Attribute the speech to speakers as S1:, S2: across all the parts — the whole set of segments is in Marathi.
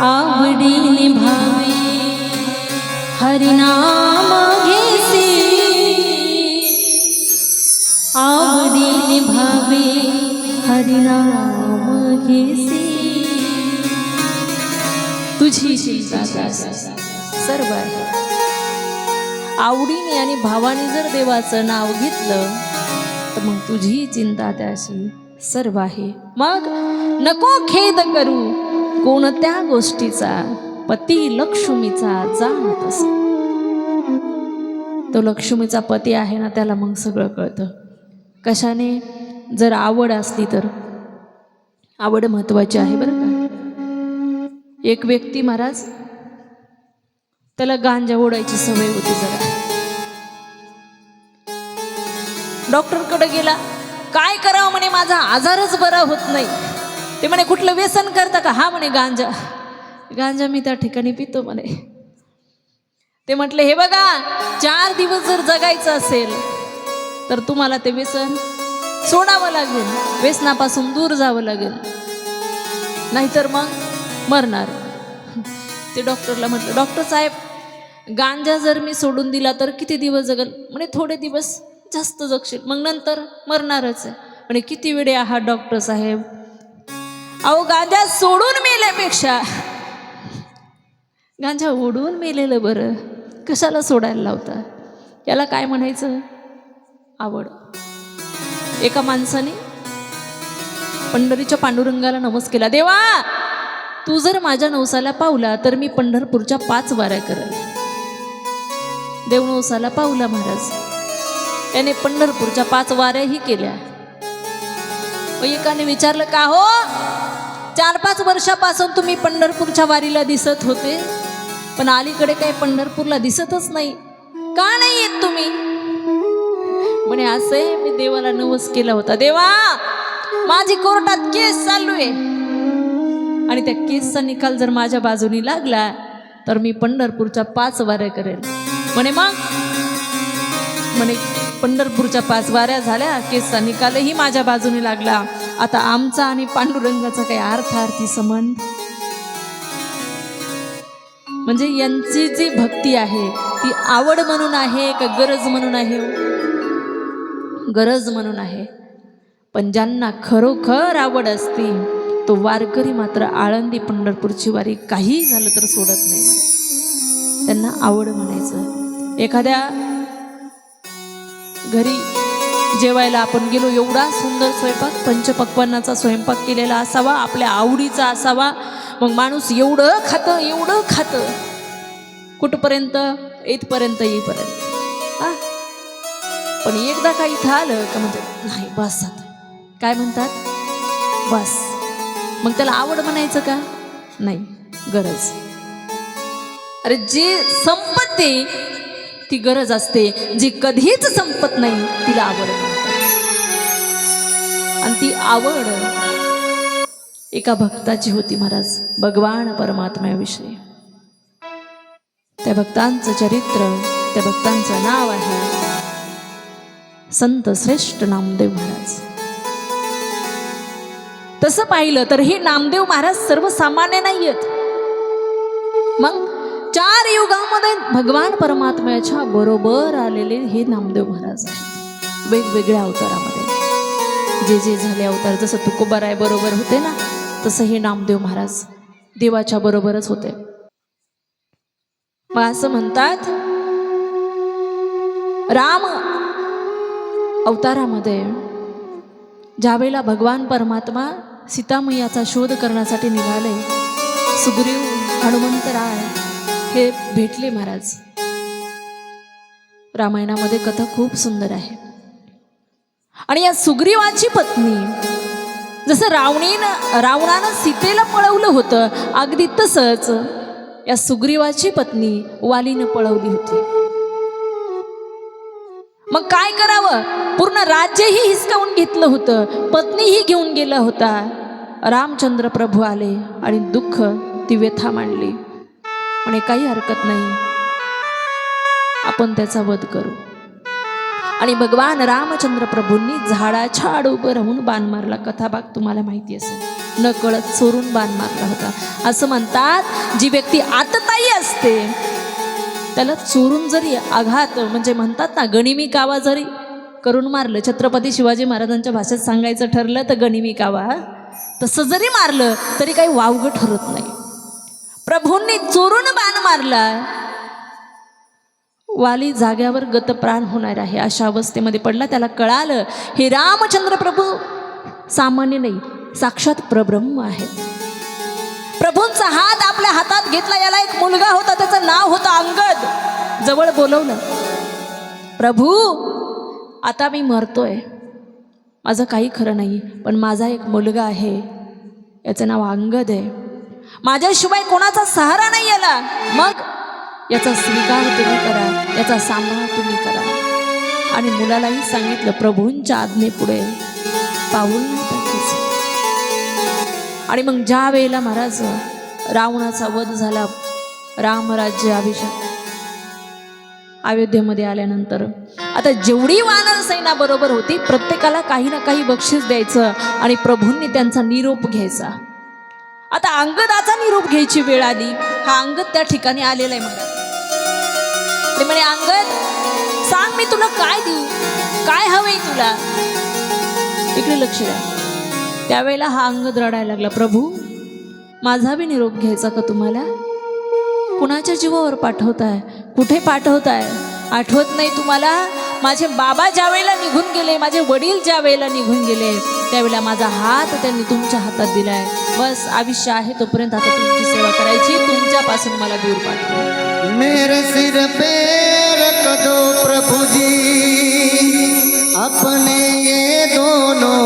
S1: आवडीने भावे हरिनाम घेसे आवडीने भावे हरिनाम घेसे तुझी चिंता सर्व आहे. आवडीने आणि भावाने जर देवाचं नाव घेतलं तर मग तुझी चिंता त्याशी सर्व आहे. मग नको खेद करू. कोणत्या गोष्टीचा? पती लक्ष्मीचा जाणत असे. तो लक्ष्मीचा पती आहे ना त्याला मग सगळं कळतं. कशाने? जर आवड असली तर. आवड महत्वाची आहे बरं का. एक व्यक्ती महाराज त्याला गांजा ओढायची सवय होती जरा. डॉक्टरकडे गेला काय करावं म्हणे माझा आजारच बरा होत नाही. ते म्हणे कुठलं व्यसन करता का? हा म्हणे गांजा. गांजा मी त्या ठिकाणी पितो म्हणे. ते म्हटले हे बघा चार दिवस जर जगायचं असेल तर तुम्हाला ते व्यसन सोडावं लागेल. व्यसनापासून दूर जावं लागेल. नाहीतर मग मरणार. ते डॉक्टरला म्हटलं डॉक्टर साहेब गांजा जर मी सोडून दिला तर किती दिवस जगल? म्हणे थोडे दिवस जास्त जगशील. मग नंतर मरणारच आहे. म्हणे किती वेळे आहात डॉक्टर साहेब अहो गांजा सोडून मेल्यापेक्षा. गांजा ओढून मेलेलं बरं. कशाला सोडायला लावता? याला काय म्हणायचं? आवड. एका माणसाने पंढरीच्या पांडुरंगाला नमस केला. देवा तू जर माझ्या नवसाला पावला तर मी पंढरपूरच्या पाच वाऱ्या करेल. देव नवसाला पावला महाराज. त्याने पंढरपूरच्या पाच वाऱ्याही केल्या. मग एकाने विचारलं का हो? चार पाच वर्षापासून तुम्ही पंढरपूरच्या वारीला दिसत होते. पण अलीकडे काही पंढरपूरला दिसतच नाही. का नाही येत तुम्ही? म्हणे असे मी देवाला नवस केला होता. देवा माझी कोर्टात केस चालू आहे. आणि त्या केसचा निकाल जर माझ्या बाजूनी लागला तर मी पंढरपूरच्या पाच वाऱ्या करेल. म्हणे मग? म्हणे पंढरपूरच्या पाच वाऱ्या झाल्या केसचा निकालही माझ्या बाजूने लागला. आता आमचा आणि पांडुरंगाचा काही अर्थार्थी संबंध? म्हणजे यांची जी भक्ती आहे ती आवड म्हणून आहे का गरज म्हणून आहे? गरज म्हणून आहे. पण ज्यांना खरोखर आवड असते तो वारकरी मात्र आळंदी पंढरपूरची वारी काही झालं तर सोडत नाही मला त्यांना आवड म्हणायचं. एखाद्या घरी जेवायला आपण गेलो एवढा सुंदर स्वयंपाक पंचपक्वांनाचा स्वयंपाक केलेला असावा आपल्या आवडीचा असावा. मग माणूस एवढं खातं एवढं खातं. कुठपर्यंत? इथपर्यंत येईपर्यंत पण एकदा का इथं आलं का म्हणजे नाही बस आता. काय म्हणतात? बस. मग त्याला आवड म्हणायचं का? नाही गरज. अरे जे संपत्ती ती गरज असते जी कधीच संपत नाही तिला आवड म्हणतात आणि ती आवड एका भक्ताची होती महाराज भगवान परमात्म्याविषयी. त्या भक्तांचं चरित्र त्या भक्तांचं नाव आहे संत श्रेष्ठ नामदेव महाराज. तसं पाहिलं तर हे नामदेव महाराज सर्वसामान्य नाही आहेत चार युगामध्ये भगवान परमात्म्याच्या बरोबर आलेले हे नामदेव महाराज आहेत. वेगवेगळ्या अवतारामध्ये. जे जे झाले अवतार जसं तुकोबाराय बरोबर होते ना तसं हे नामदेव महाराज देवाच्या बरोबरच होते. मग असं म्हणतात राम अवतारामध्ये ज्यावेळेला भगवान परमात्मा सीतामय्याचा शोध करण्यासाठी निघाले सुग्रीव हनुमंतराय हे भेटले महाराज. रामायणामध्ये कथा खूप सुंदर आहे. आणि या सुग्रीवाची पत्नी जसं रावणीनं रावणानं सीतेला पळवलं होतं अगदी तसंच या सुग्रीवाची पत्नी वालीनं पळवली होती. मग काय करावं? पूर्ण राज्यही हिसकावून घेतलं होतं. पत्नीही घेऊन गेला होता. रामचंद्र प्रभू आले आणि दुःख ती व्यथा मांडली. म्हणे काही हरकत नाही. आपण त्याचा वध करू. आणि भगवान रामचंद्र प्रभूंनी झाडाच्या आड उभं राहून बाण मारला. कथाभाग तुम्हाला माहिती असेल. न कळत चोरून बाण मारला होता. असं म्हणतात जी व्यक्ती आतताई असते त्याला चोरून जरी आघात म्हणजे म्हणतात ना गणिमी कावा जरी करून मारलं छत्रपती शिवाजी महाराजांच्या भाषेत सांगायचं ठरलं तर गणिमी कावा. तसं जरी मारलं तरी काही वावगं ठरत नाही. प्रभूंनी चोरून बाण मारला. वाली जाग्यावर गतप्राण होणार आहे. अशा अवस्थेमध्ये पडला. त्याला कळालं हे रामचंद्र प्रभू सामान्य नाही साक्षात प्रब्रह्म आहेत प्रभूंचा हात आपल्या हातात घेतला. याला एक मुलगा होता. त्याचं नाव होतं अंगद. जवळ बोलवलं प्रभू आता मी मरतोय. माझं काही खरं नाही पण माझा एक मुलगा आहे. याचं नाव अंगद आहे. माझ्याशिवाय कोणाचा सहारा नाही याला मग याचा स्वीकार तुम्ही करा. याचा सांभाळ तुम्ही करा. आणि मुलालाही सांगितलं प्रभूंच्या आज्ञेपुढे पाऊल आणि मग ज्या वेळेला महाराज रावणाचा वध झाला रामराज्य अभिषेक अयोध्येमध्ये आल्यानंतर आता जेवढी वानर सैना बरोबर होती प्रत्येकाला काही ना काही बक्षीस द्यायचं आणि प्रभूंनी त्यांचा निरोप घ्यायचा. आता अंगदाचा निरोप घ्यायची वेळ आली. हा अंगद त्या ठिकाणी आलेला आहे मला ते म्हणे अंगद सांग मी तुला काय देऊ? काय हवंय तुला? इकडे लक्ष द्या. त्यावेळेला हा अंगद रडायला लागला प्रभू माझा बी निरोप घ्यायचा का तुम्हाला? कुणाच्या जीवावर पाठवताय? कुठे पाठवताय? आठवत नाही तुम्हाला? माझे बाबा ज्या वेळेला निघून गेले माझे वडील ज्या वेळेला निघून गेले त्यावेळेला माझा हात त्यांनी तुमच्या हातात दिलाय. बस आयुष्य आहे तोपर्यंत आता तुमची सेवा करायची. तुमच्यापासून मला दूर पाठवा.
S2: मेरे सिर पे रख दो प्रभु जी अपने ये दोनों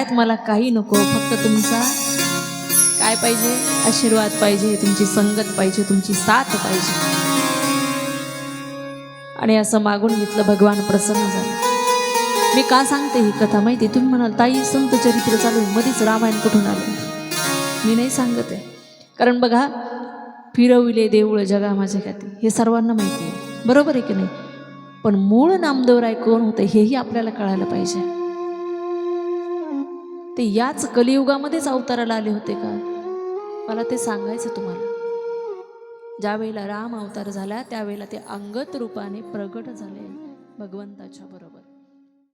S1: म्हणतायत मला काही नको फक्त तुमचा काय पाहिजे? आशीर्वाद पाहिजे तुमची संगत पाहिजे तुमची साथ पाहिजे. आणि असं मागून घेतलं भगवान प्रसन्न झाला. मी का सांगते ही कथा माहिती? तुम्ही म्हणाल ताई संत चरित्र चालू आहे मध्येच रामायण कुठून आलं? मी नाही सांगत आहे. कारण बघा फिरविले देऊळ जगा माझ्या खाती हे सर्वांना माहिती आहे. बरोबर आहे की नाही? पण मूळ नामदेवराय कोण होते हेही आपल्याला कळायला पाहिजे. ते याच कलियुगामध्येच अवताराला आले होते का? मला ते सांगायचं तुम्हाला. ज्या वेळेला राम अवतार झाला त्यावेळेला ते अंगत रूपाने प्रगट झाले भगवंताच्या बरोबर.